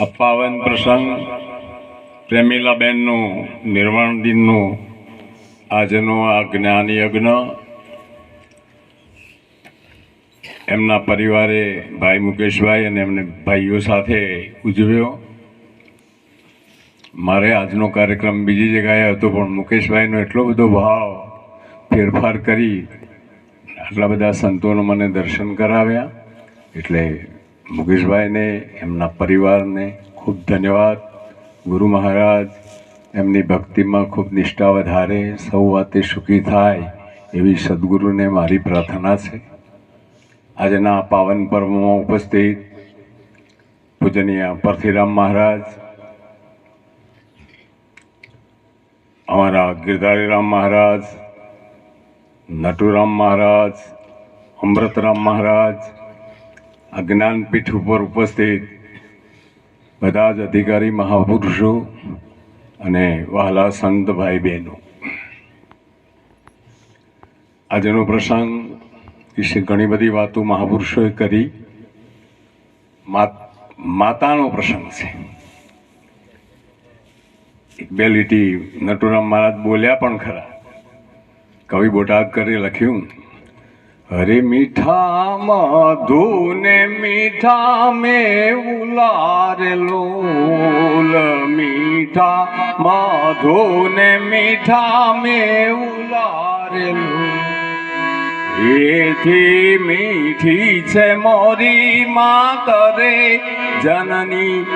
આ પ્રસંગ પ્રેમીલાબેનનું નિર્વાણ દિનનું આજનો આ જ્ઞાન યજ્ઞ. એમના પરિવારે ભાઈ મુકેશભાઈ અને એમને ભાઈઓ સાથે ઉજવ્યો. મારે આજનો કાર્યક્રમ બીજી જગ્યાએ હતો, પણ મુકેશભાઈનો એટલો બધો ભાવ ફેરફાર કરી, આટલા બધા સંતોનો મને દર્શન કરાવ્યા. એટલે મુકેશભાઈને એમના પરિવારને ખૂબ ધન્યવાદ. ગુરુ મહારાજ, એમની ભક્તિમાં ખૂબ નિષ્ઠા વધારે, સૌ વાતે સુખી થાય એવી સદગુરુને મારી પ્રાર્થના છે. આજના પાવન પર્વમાં ઉપસ્થિત પૂજનીય પરથીરામ મહારાજ, અમારા ગિરધારીરામ મહારાજ, નટુરામ મહારાજ, અમૃતરામ મહારાજ આ જ્ઞાનપીઠ ઉપર ઉપસ્થિત બધા જ અધિકારી મહાપુરુષો અને વહાલા સંત ભાઈ બહેનો આજનો પ્રસંગ વિશે ઘણી બધી વાતો મહાપુરુષોએ કરી. માત- માતાનો પ્રસંગ છે. એક બે લીટી નટુરામ મહારાજ બોલ્યા પણ ખરા. કવિ બોટાદ કરી લખ્યું. હરે મીઠા મધુને મીઠા મેં લોલ મીઠા મધુને મીઠા મેં ઉલારેલું. એથી મીઠી છે મોરી માતરે. જનની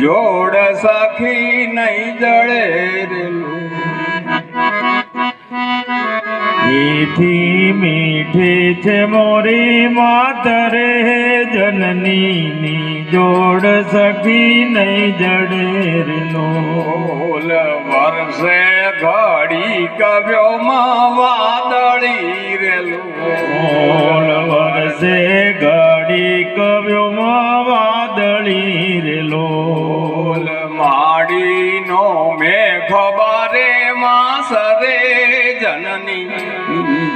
જોડ સખી નહીં જડે રેલું. મીઠી મીઠી છે મોરી માતરે જનની જોડ સખી નહીં જડેરનો ઓલ વર્ષે ઘડી કવ્યોમાં વાદળી રેલું ઓળ વર્ષે ઘડી કવ્યોમાં વાદળી રેલો ઓલ માડીનો મેં ખબરે માસરે જનની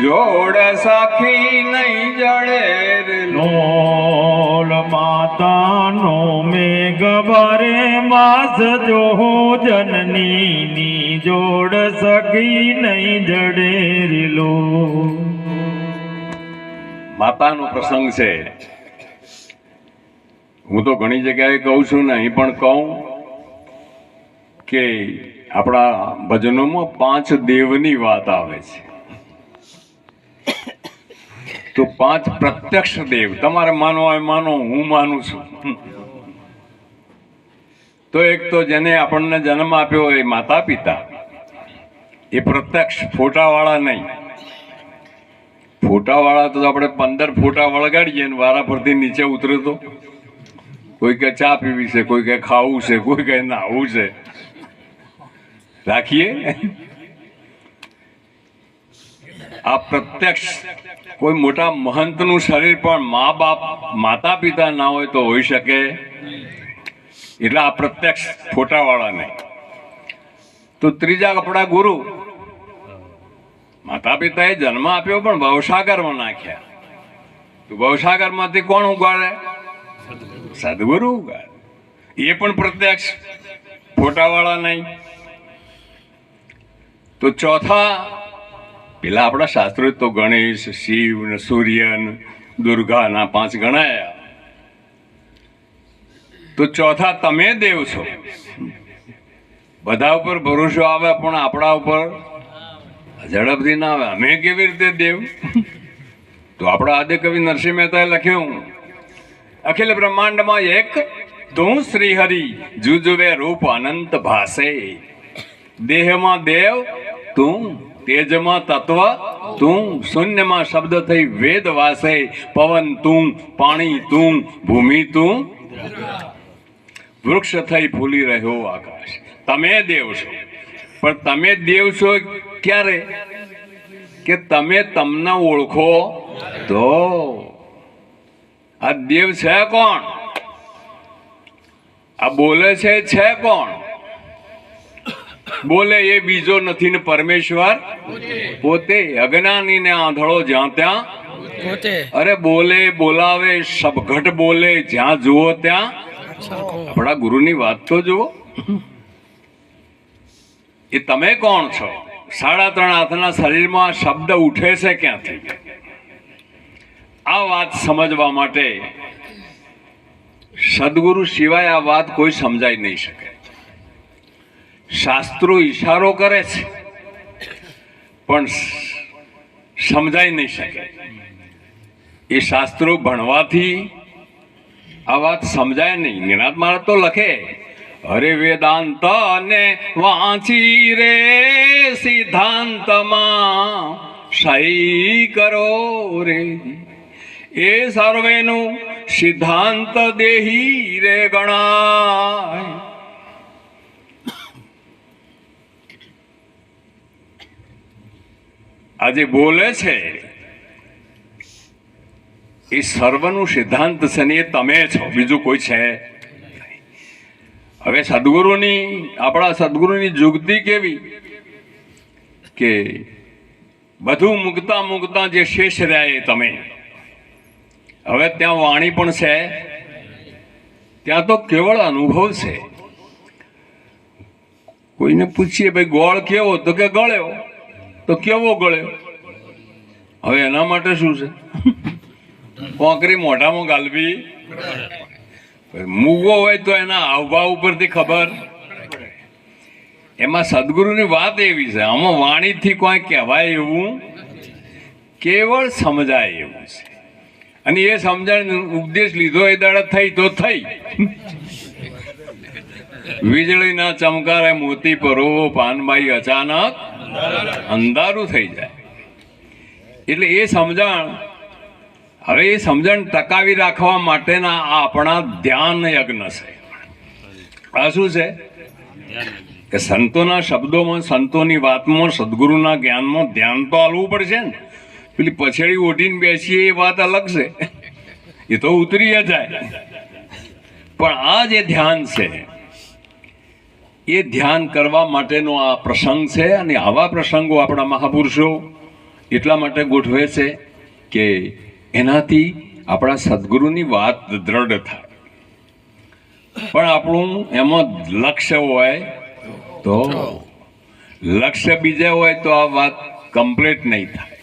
જોડ સખી નહીં જડે લોલ માતાનો મેઘ ભરે માસ જો જનની ની જોડ સખી નહીં જડેરલો માતાનો પ્રસંગ છે. હું તો ઘણી જગ્યાએ કહું છું ને અહીં પણ કહું કે આપણા ભજનોમાં પાંચ દેવની વાત આવે છે. તો પાંચ પ્રત્યક્ષ દેવ. તમારે માનવા હોય, માનો, હું માનું છું. તો એક તો જેને આપણને જન્મ આપ્યો એ માતા પિતા એ પ્રત્યક્ષ, ફોટાવાળા નહીં. ફોટાવાળા તો આપણે પંદર ફોટા વળગાડીએ ને વારા ફરતી નીચે ઉતરે તો. કોઈ કે ચા પીવી છે, કોઈ કે ખાવું છે, કોઈ કે નાહવું છે. રાખીએ? આ પ્રત્યક્ષ કોઈ મોટા મહંતનું શરીર પણ મા બાપ માતા પિતા ના હોય તો હોઈ શકે. એટલે આ પ્રત્યક્ષ ફોટાવાળા નહીં. તો ત્રીજા કપડા ગુરુ. માતા પિતાએ જન્મ આપ્યો પણ ભવસાગરમાં નાખ્યા. તો ભવસાગરમાંથી કોણ ઉગાડે? સદગુરુ ઉગાડે. એ પણ પ્રત્યક્ષ ફોટાવાળા નહીં. તો ચોથા પેલા આપણા શાસ્ત્રો તો ગણેશ, શિવ ને સૂર્ય ને દુર્ગાના પાંચ ગણાયા. તો ચોથા તમે દેવ છો. બધા ઉપર ભરોસો આવે પણ આપણા ઉપર ઝડપથી ના આવે. અમે કેવી રીતે દેવ? તો આપણા આદિ કવિ નરસિંહ મહેતાએ લખ્યું, અખિલ બ્રહ્માંડમાં એક તું શ્રી હરિ જુજુવે રૂપ અનંત ભાષે દેહમાં દેવ, તું તેજમાં તત્વ, તું શૂન્યમાં શબ્દ થઈ વેદ વાસે, પવન તું, પાણી તું, ભૂમિ તું. વૃક્ષ થઈ ફૂલી રહ્યો આકાશ. તમે દેવ છો. પણ તમે દેવ છો ક્યારે? કે તમે તમને ઓળખો તો? આ દેવ છે કોણ? આ બોલે છે છે કોણ? બોલે એ બીજો નથી ને પરમેશ્વર? પોતે. અજ્ઞાની ને આંધળો જ્યાં ત્યાં અરે બોલે બોલાવે સબઘટ બોલે જ્યાં જુઓ ત્યાં. આપણા ગુરુની વાત તો જુઓ. એ તમે કોણ છો? સાડા ત્રણ હાથના શરીરમાં શબ્દ ઉઠે છે ક્યાંથી? આ વાત સમજવા માટે સદગુરુ સિવાય આ વાત કોઈ સમજાઈ નહીં શકે. શાસ્ત્રો ઈશારો કરે છે. પણ સમજાઈ નહીં શકે. એ શાસ્ત્રો ભણવાથી આ વાત સમજાય નહીં. નિનાદ મહારાજ તો લખે હરે વેદાંત ને વાંચી રે સિદ્ધાંતમાં, સહી કરો રે. એ સર્વેનું સિદ્ધાંત દેહી રે ગણાય. આજે બોલે છે, એ સર્વનું સિદ્ધાંત છે ને એ તમે છો, બીજું કોઈ છે હવે સદગુરુની, આપણા સદગુરુની જુગતી કેવી? કે બધું મૂકતા મૂકતા જે શેષ રહ્યા એ તમે. હવે ત્યાં વાણી પણ છે, ત્યાં તો કેવળ અનુભવ છે. કોઈને પૂછીએ, ભાઈ ગોળ કેવો? તો કે ગળ્યો. તો કેવો ગળ્યો હવે એના માટે શું છે? કોંકરી મોઢામાં ગાલવી? મૂગો હોય તો એના હાવભાવ ઉપરથી ખબર? એમાં સદગુરુની વાત એવી છે, આમાં વાણીથી કોઈ કહેવાય એવું કેવળ સમજાય એવું છે. અને એ સમજણ ઉપદેશ લીધો એ દાડા થઈ તો થઈ. વીજળીના ચમકારે મોતી પરોવો પાનબાઈ અચાનક અંધારું થઈ જાય. એટલે એ સમજણ, હવે એ સમજણ ટકાવી રાખવા માટેના આ આપણા ધ્યાન યજ્ઞ છે. આ શું છે? કે સંતોના શબ્દોમાં, સંતોની વાતમાં, સદગુરુના જ્ઞાનમાં ધ્યાન તો આલવું પડશે ને. પેલી પછેડી ઓઢીને બેસીએ એ વાત અલગ છે. એ તો ઉતરી જાય. પણ આ જે ધ્યાન છે એ ધ્યાન કરવા માટેનો આ પ્રસંગ છે અને આવા પ્રસંગો આપણા મહાપુરુષો એટલા માટે ગોઠવે છે કે એનાથી આપણા સદગુરુની વાત દ્રઢ થાય. પણ આપણું એમાં લક્ષ્ય હોય તો લક્ષ્ય બીજે હોય તો આ વાત કમ્પ્લીટ નહીં થાય.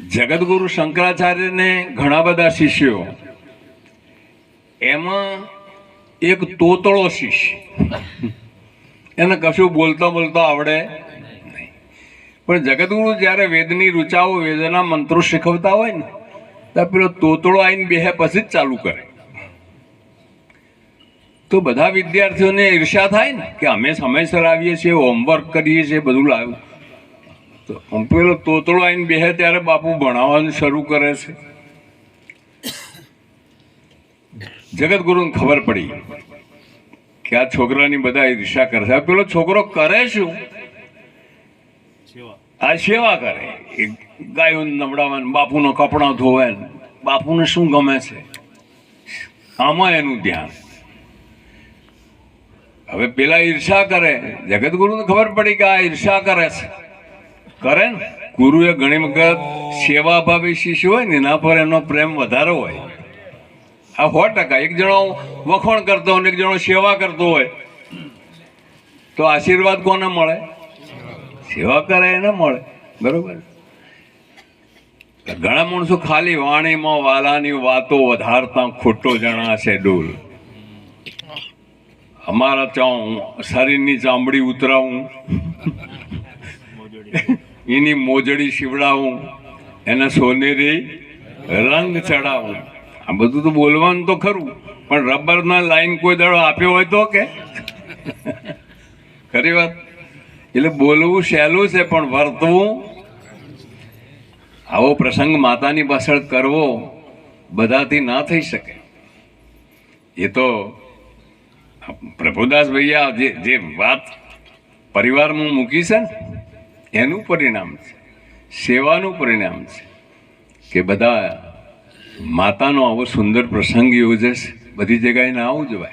જગતગુરુ શંકરાચાર્યને ઘણા બધા શિષ્યો એમાં એક તોતળો શિષ્ય એને કશું બોલતો બોલતો આવડે પણ જગતગુરુ જ્યારે વેદની રૂચાઓ, વેદના મંત્રો શીખવતા હોય ને ત્યારે પેલો તોતળો આવીને બેહે પછી જ ચાલુ કરે. તો બધા વિદ્યાર્થીઓને ઈર્ષા થાય ને કે અમે સમયસર આવીએ છીએ, હોમવર્ક કરીએ છીએ, બધું લાવ્યું. તો પેલો તોતળો આવીને બેહે ત્યારે બાપુ ભણાવવાનું શરૂ કરે છે. જગતગુરુને ખબર પડી કે આ છોકરાની બધા ઈર્ષા કરશે પેલો છોકરો કરે શું? આ સેવા કરે. એ ગાયો નવડાવવાનું બાપુનો કપડાં ધોવે બાપુને શું ગમે છે? આમાં એનું ધ્યાન. હવે પેલા ઈર્ષા કરે. જગતગુરુને ખબર પડી કે આ ઈર્ષા કરે છે. કરે ને? ગુરુએ ઘણી વખત સેવાભાવી શિષ્ય હોય ને એના પર એનો પ્રેમ વધારે હોય. આ સો ટકા. એક જણો વખોણ કરતો હોય એક જણો સેવા કરતો હોય. તો આશીર્વાદ કોને મળે? સેવા કરે એને મળે. બરોબર? ઘણા માણસો ખાલી વાણીમાં વાલાની વાતો વધારતા ખોટો જણાશે ડોલ. અમારા ચાઉ શરીરની ચામડી ઉતરાવું. એની મોજડી શીવડાવું. એને સોનેરી રંગ ચડાવું. આ બધું તો બોલવાનું તો ખરું, પણ રબરના લાઈન કોઈ દાડો આપ્યો હોય તો કે? ખરી વાત. એટલે બોલવું સહેલું છે, પણ વર્તવું. આવો પ્રસંગ માતાની પાછળ કરવો બધાથી ના થઈ શકે. એ તો પ્રભુદાસ ભૈયા જે જે વાત પરિવારમાં મૂકી છે ને, એનું પરિણામ છે, સેવાનું પરિણામ છે કે બધા માતાનો આવો સુંદર પ્રસંગ યોજે છે બધી જગ્યાએ ના આવું જવાય.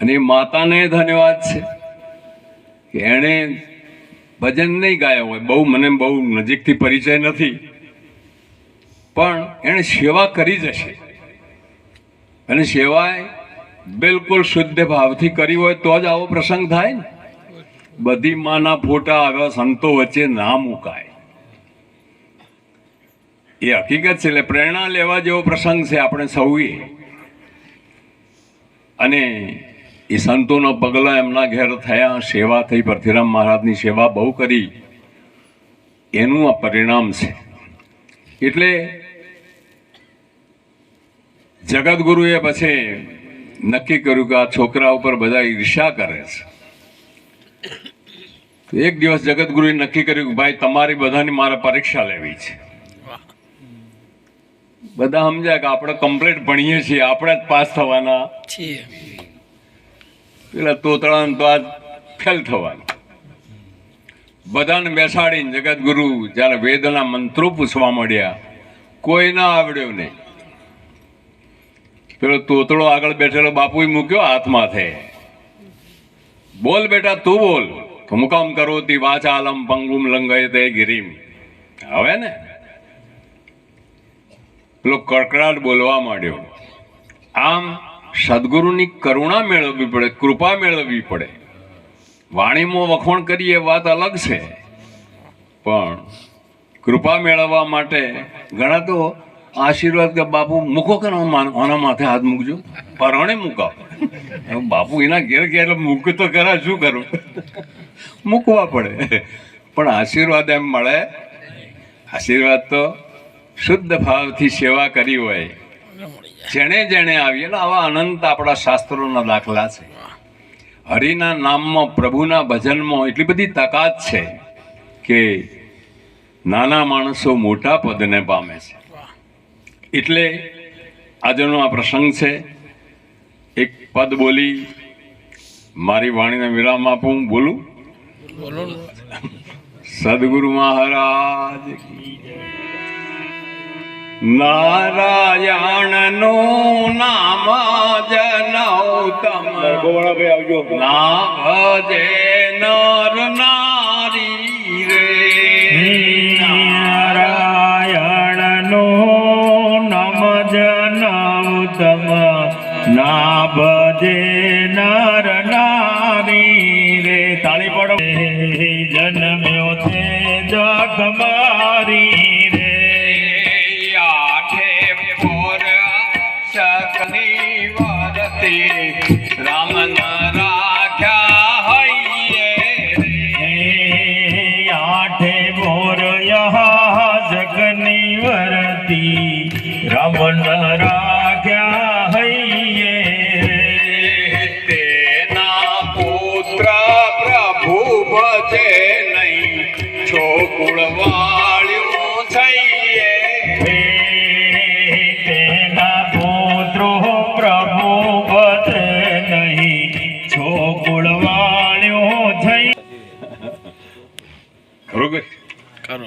અને એ માતાને ધન્યવાદ છે કે એણે ભજન નહીં ગાયા હોય. બહુ મને બહુ નજીકથી પરિચય નથી. પણ એણે સેવા કરી જશે. અને સેવાય બિલકુલ શુદ્ધ ભાવથી કરી હોય તો જ આવો પ્રસંગ થાય ને. બધી માના ફોટા આવ્યા, સંતો વચ્ચે ના મુકાય. એ હકીકત છે, એટલે પ્રેરણા લેવા જેવો પ્રસંગ છે આપણે સૌએ. અને એ સંતોનો પગલા એમના ઘેર થયા, સેવા થઈ પરથીરામ મહારાજની સેવા બહુ કરી. એનું આ પરિણામ છે. એટલે જગતગુરુએ પછી નક્કી કર્યું કે આ છોકરા ઉપર બધા ઈર્ષા કરે છે. એક દિવસ જગતગુરુએ નક્કી કર્યું કે ભાઈ, તમારી બધાની મારે પરીક્ષા લેવી છે. બધા સમજ્યા કે આપણે કમ્પ્લીટ ભણીએ છીએ આપણે જ પાસ થવાના. છીએ. પેલા તોતળા તો આજ ફેલ થવાનું. બધાને બેસાડીને જગતગુરુ જ્યારે વેદના મંત્રો પૂછવા મળ્યા કોઈ ના આવડ્યો નહીં. પેલો તોતળો આગળ બેઠેલો બાપુ મૂક્યો હાથમાથે બોલ બેટા તું બોલ. મુકામ કરો તી વાચ આલમ પંગુમ લંગય તે ગિરીમ. હવે ને? પેલો કડકડાટ બોલવા માંડ્યો. આમ સદગુરુની કરુણા મેળવવી પડે, કૃપા મેળવવી પડે. વાણીમાં વખોણ કરીએ વાત અલગ છે. પણ કૃપા મેળવવા માટે ઘણા તો આશીર્વાદ કે બાપુ મૂકો કે આના માથે હાથ મૂકજો. પરણે મૂકાવ બાપુ એના ઘેર ઘેર મૂક તો ખરા, શું કરું? મૂકવા પડે. પણ આશીર્વાદ એમ મળે. આશીર્વાદ તો શુદ્ધ ભાવથી સેવા કરી હોય. જેણે જેણે આવી એટલે આવા અનંત આપણા શાસ્ત્રોના દાખલા છે. હરિના નામમાં પ્રભુના ભજનમાં એટલી બધી તાકાત છે કે નાના માણસો મોટા પદને પામે છે. એટલે આજનો આ પ્રસંગ છે એક પદ બોલી મારી વાણીને વિરામ આપું બોલું? સદગુરુ મહારાજ કી નું નારાયણનું નામ જનૌતમ ના ભજે નર નારી રે. નારાયણનો નમ જનૌતમ ના ભજે આઠે મોર જગની વરતી. રમણ રાખ્યા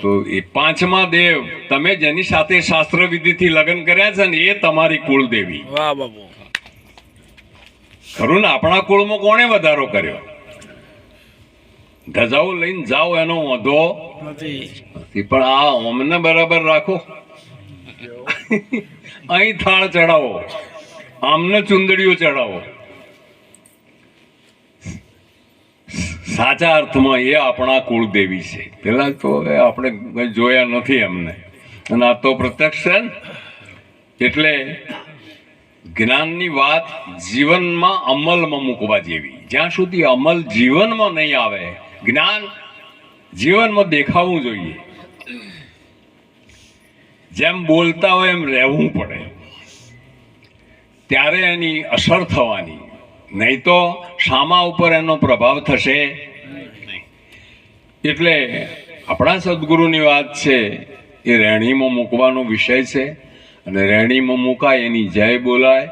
તો એ પાંચમા દેવ તમે જેની સાથે શાસ્ત્ર વિધિથી લગ્ન કર્યા છે ને એ તમારી કુળદેવી. વાહ બાબુ ખરું ને? આપણા કુળમાં કોણે વધારો કર્યો? ધજાઓ લઈને જાઓ એનો વાંધો નથી. પણ આ અમને બરાબર રાખો. અહીં થાળ ચડાવો આમને ચુંદડીઓ ચડાવો. સાચા અર્થમાં એ આપણા કુળદેવી છે. પહેલાં તો હવે આપણે જોયા નથી એમને. અને આ તો પ્રત્યક્ષ છે એટલે જ્ઞાનની વાત જીવનમાં અમલમાં મૂકવા જેવી. જ્યાં સુધી અમલ જીવનમાં નહીં આવે, જ્ઞાન જીવનમાં દેખાવું જોઈએ. જેમ બોલતા હોય એમ રહેવું પડે. ત્યારે એની અસર થવાની. નહીં તો શામા ઉપર એનો પ્રભાવ થશે એટલે આપણા સદગુરુની વાત છે, એ રહેણીમાં મૂકવાનો વિષય છે અને રહેણીમાં મૂકાય, એની જય બોલાય.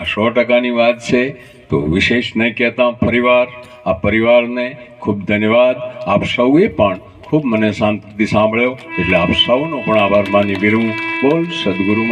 આ સો ટકાની વાત છે, તો વિશેષ નહીં કહેતા પરિવાર, આ પરિવારને ખૂબ ધન્યવાદ. આપ સૌએ પણ ખૂબ મને શાંતિથી સાંભળ્યો, એટલે આપ સૌનો પણ આભાર માની બીરું બોલ સદગુરુ